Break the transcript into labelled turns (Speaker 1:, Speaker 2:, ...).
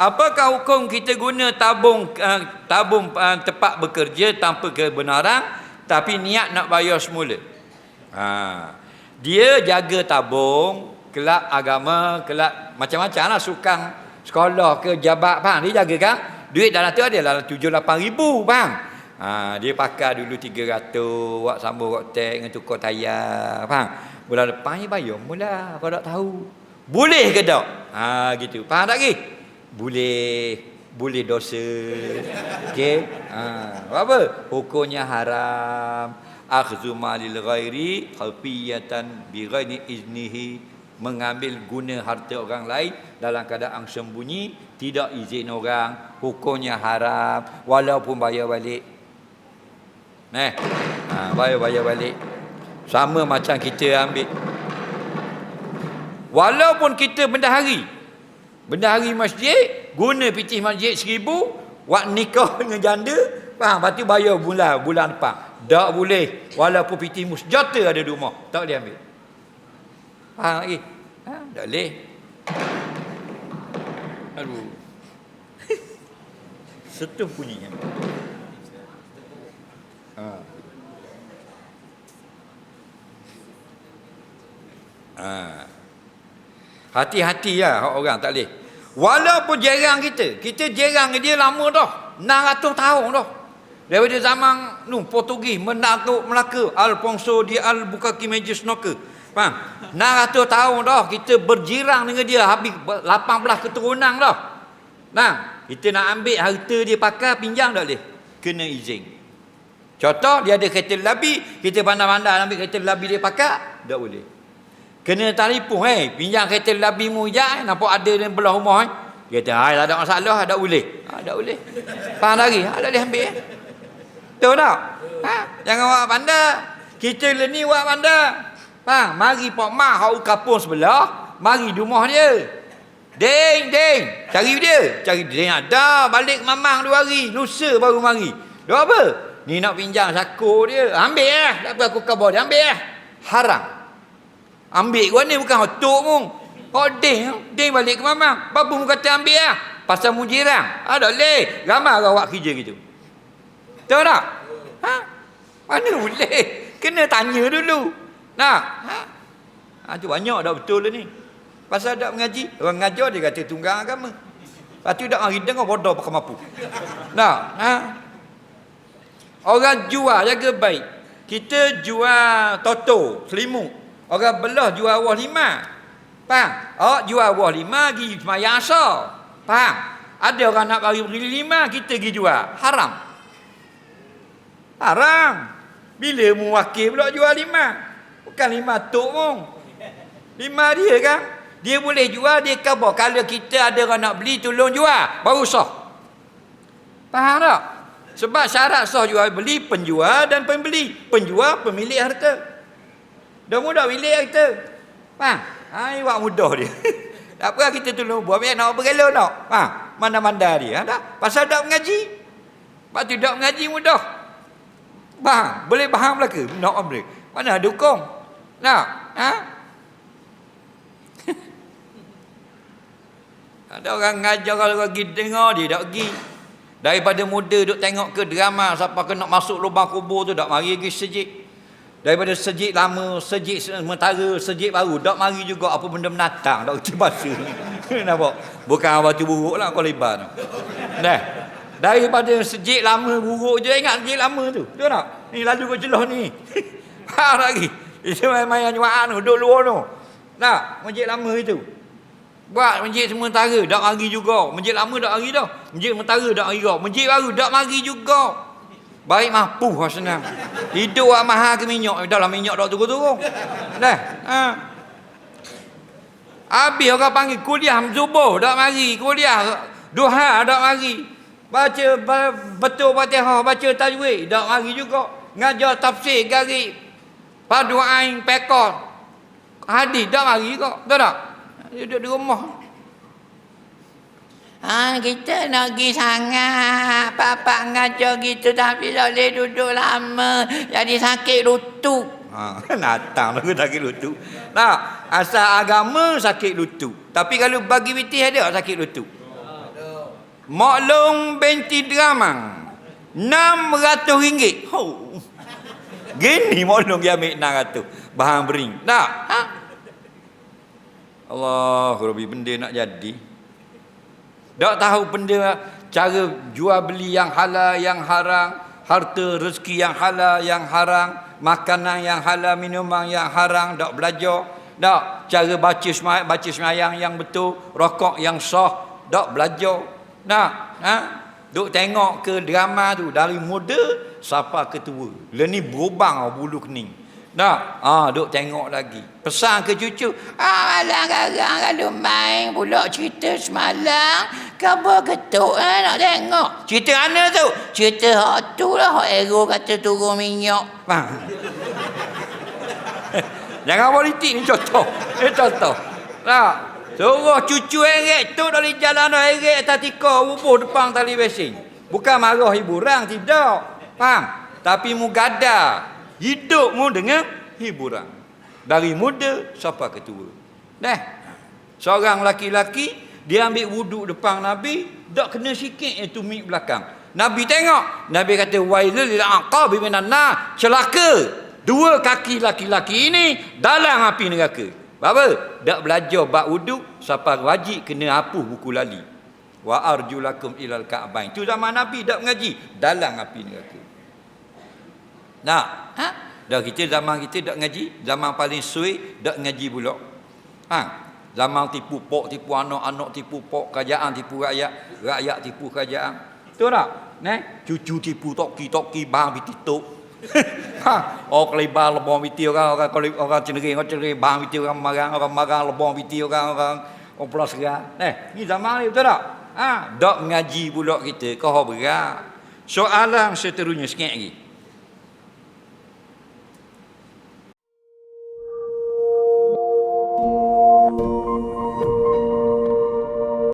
Speaker 1: Apakah hukum kita guna tabung uh, tabung uh, tempat bekerja tanpa kebenaran tapi niat nak bayar semula? Ha. Dia jaga tabung, kelab agama, kelab macam-macam lah sukan sekolah ke jabat faham dia jaga kan? Duit dalam tu ada dalam 7 8 ribu faham? Ha, dia pakai dulu 300 wak sambung wak tek dengan tukar tayar faham? Bulan depan ni bayar mula kau tak tahu. Boleh ke tak? Ha gitu. Faham tak lagi? Boleh boleh dosa. Okey? Ha apa? Hukumnya haram. Akhdhu malil ghairi khafiyatan bi ghairi iznihi. Mengambil guna harta orang lain dalam keadaan sembunyi tidak izin orang. Hukumnya haram. Walaupun bayar balik. Nah, ha, bayar bayar balik. Sama macam kita ambil. Walaupun kita bendahari, Bendahari masjid, guna pitih masjid seribu, wak nikah dengan janda, faham? Lepas tu bayar bulan, bulan depan. Tak boleh. Walaupun pitih musjata ada di rumah. Tak boleh ambil. Faham lagi? Ha? Tak boleh. Aduh. Setuh bunyinya. Ha. Ha. Hati-hati lah orang tak boleh. Walaupun jerang kita, kita jerang dia lama dah. 600 tahun dah. Daripada zaman nu Portugis menakut Melaka, Alfonso di Albuquerque Major Snorker. Faham? 600 tahun dah kita berjirang dengan dia habis 18 keturunan dah. Nah, kita nak ambil harta dia pakai pinjam tak boleh. Kena izin. Contoh dia ada kereta labi, kita pandai-pandai ambil kereta labi dia pakai, tak boleh. Kena telefon eh, pinjam kereta labi mu je, nampak ada di belah rumah eh. Dia kata, "Hai, tak ada masalah, tak boleh." Ha, tak boleh. Faham lagi? Ha, tak boleh ambil. Eh? Tahu tak? Ha, jangan awak pandai. Kita le ni awak pandai. Faham? Mari pak mak hau kapung sebelah, mari rumah dia. Ding, ding. Cari dia. Cari dia ada. Balik mamang dua hari. Lusa baru mari. Dua apa? Ni nak pinjam saku dia. Ambil lah. Tak apa aku kabar dia. Ambil lah. Haram. Ambil kau ni bukan otok mu. Oh ding, ding balik ke mama. Babu mu kata ambil lah. Pasal mu jirang. Ah tak boleh. Ramai orang awak kerja gitu. Tahu tak? Ha? Mana boleh? Kena tanya dulu. Nak? Ha? Ha, banyak dah betul lah ni. Pasal tak mengaji. Orang ngajar dia kata tunggang agama. Lepas tu tak hari dengar bodoh pakai mampu. Nak? Ha? Orang jual jaga baik. Kita jual toto, selimut. Orang belah jual wah lima. Faham? Oh, jual wah lima, pergi semayang asal. Faham? Ada orang nak bagi beri lima, kita pergi jual. Haram. Haram. Bila mu wakil pula jual lima? Bukan lima tok mu. Lima dia kan? Dia boleh jual, dia khabar. Kalau kita ada orang nak beli, tolong jual. Baru sah. Faham tak? Sebab syarat sah jual beli, penjual dan pembeli. Penjual, pemilik harta. Dah mudah milik harta. Faham? Ha, ini buat mudah dia. tak apa kita tolong buat. Biar nak berela nak. Faham? Mana-mana dia. Ha, tak? Pasal tak mengaji. Sebab tu tak mengaji mudah. Faham? Boleh faham lah ke? Nak boleh. Mana hukum? Nak? Ha? Ada orang ngajar kalau pergi dengar dia tak pergi. Daripada muda duk tengok ke drama siapa kena masuk lubang kubur tu tak mari pergi sejik. Daripada sejik lama, sejik sementara, sejik baru tak mari juga apa benda menatang tak kerti bahasa. Nampak? Bukan batu buruk lah kau lebar tu. Nah. Daripada sejik lama buruk je ingat sejik lama tu. Tu tak? Ni lalu kau celah ni. Ha lagi. Itu main-main nyuaan tu, duduk luar tu. Nak, masjid lama itu. Buat masjid sementara, tak mari juga. Masjid lama tak mari dah. Masjid sementara tak mari juga. Masjid baru tak mari juga. Baik mampu senang. Hidup awak mahal ke minyak. Dah lah minyak tak turun-turun. Dah. Ha. Habis orang panggil kuliah subuh tak mari. Kuliah duha tak mari. Baca betul Fatihah, baca tajwid tak mari juga. Ngajar tafsir gari. Padu ain pekor. Hadis tak mari juga. Tahu tak? Duduk di rumah.
Speaker 2: Ha, kita nak pergi sangat. Bapak ngajar gitu tapi tak boleh duduk lama. Jadi sakit lutut.
Speaker 1: Ha, natang aku sakit lutut. Nah, asal agama sakit lutut. Tapi kalau bagi bitih ada tak sakit lutut? Maklum binti Dramang. RM600. Oh. Gini maklum dia ambil RM600. Bahan bering. Tak? Ha? Allah, Rabbi benda nak jadi. Tak tahu benda cara jual beli yang halal, yang haram, harta rezeki yang halal, yang haram, makanan yang halal, minuman yang haram, tak belajar. Tak cara baca semayang, baca semayang yang betul, rokok yang sah, tak belajar. Tak, ha? Duk tengok ke drama tu dari muda sampai ke tua. Lah ni berubang bulu kening. Tak, ah ha, duk tengok lagi. Pesan ke cucu,
Speaker 2: Ah, alang garang kalau main pula cerita semalam. Khabar ketuk eh, nak tengok.
Speaker 1: cerita mana tu?
Speaker 2: Cerita hak tu lah, hak ego kata turun minyak.
Speaker 1: Faham? Jangan politik ni contoh. Ni contoh. Tak. Suruh cucu heret tu dari jalan heret atas tika bubuh depan tali besin. Bukan marah hiburan, tidak. Faham? Tapi mu gada. Hidupmu dengan hiburan. Dari muda sampai ke tua. Dah. Seorang laki-laki dia ambil wuduk depan Nabi, tak kena sikit itu mik belakang. Nabi tengok, Nabi kata wailul lil aqabi minan celaka. Dua kaki laki-laki ini dalam api neraka. Apa? Tak belajar bab wuduk sampai wajib kena hapus buku lali. Wa arjulakum ilal ka'bain. Itu zaman Nabi tak mengaji dalam api neraka. Nak?
Speaker 2: Ha?
Speaker 1: Dah kita zaman kita tak ngaji, zaman paling suai tak ngaji pula. Ha? Zaman tipu pok, tipu anak, anak tipu pok, kerajaan tipu rakyat, rakyat tipu kerajaan. Betul tak? Ne? Cucu tipu toki, toki bang biti tok. ha, orang kelebar lebong biti orang orang kalau orang cenderung orang cenderung bang biti orang marang orang marang lebong biti orang orang orang pulau segar. Eh, ni zaman ni betul tak? Ha, dak ngaji pula kita kau berat. Soalan seterusnya sikit lagi.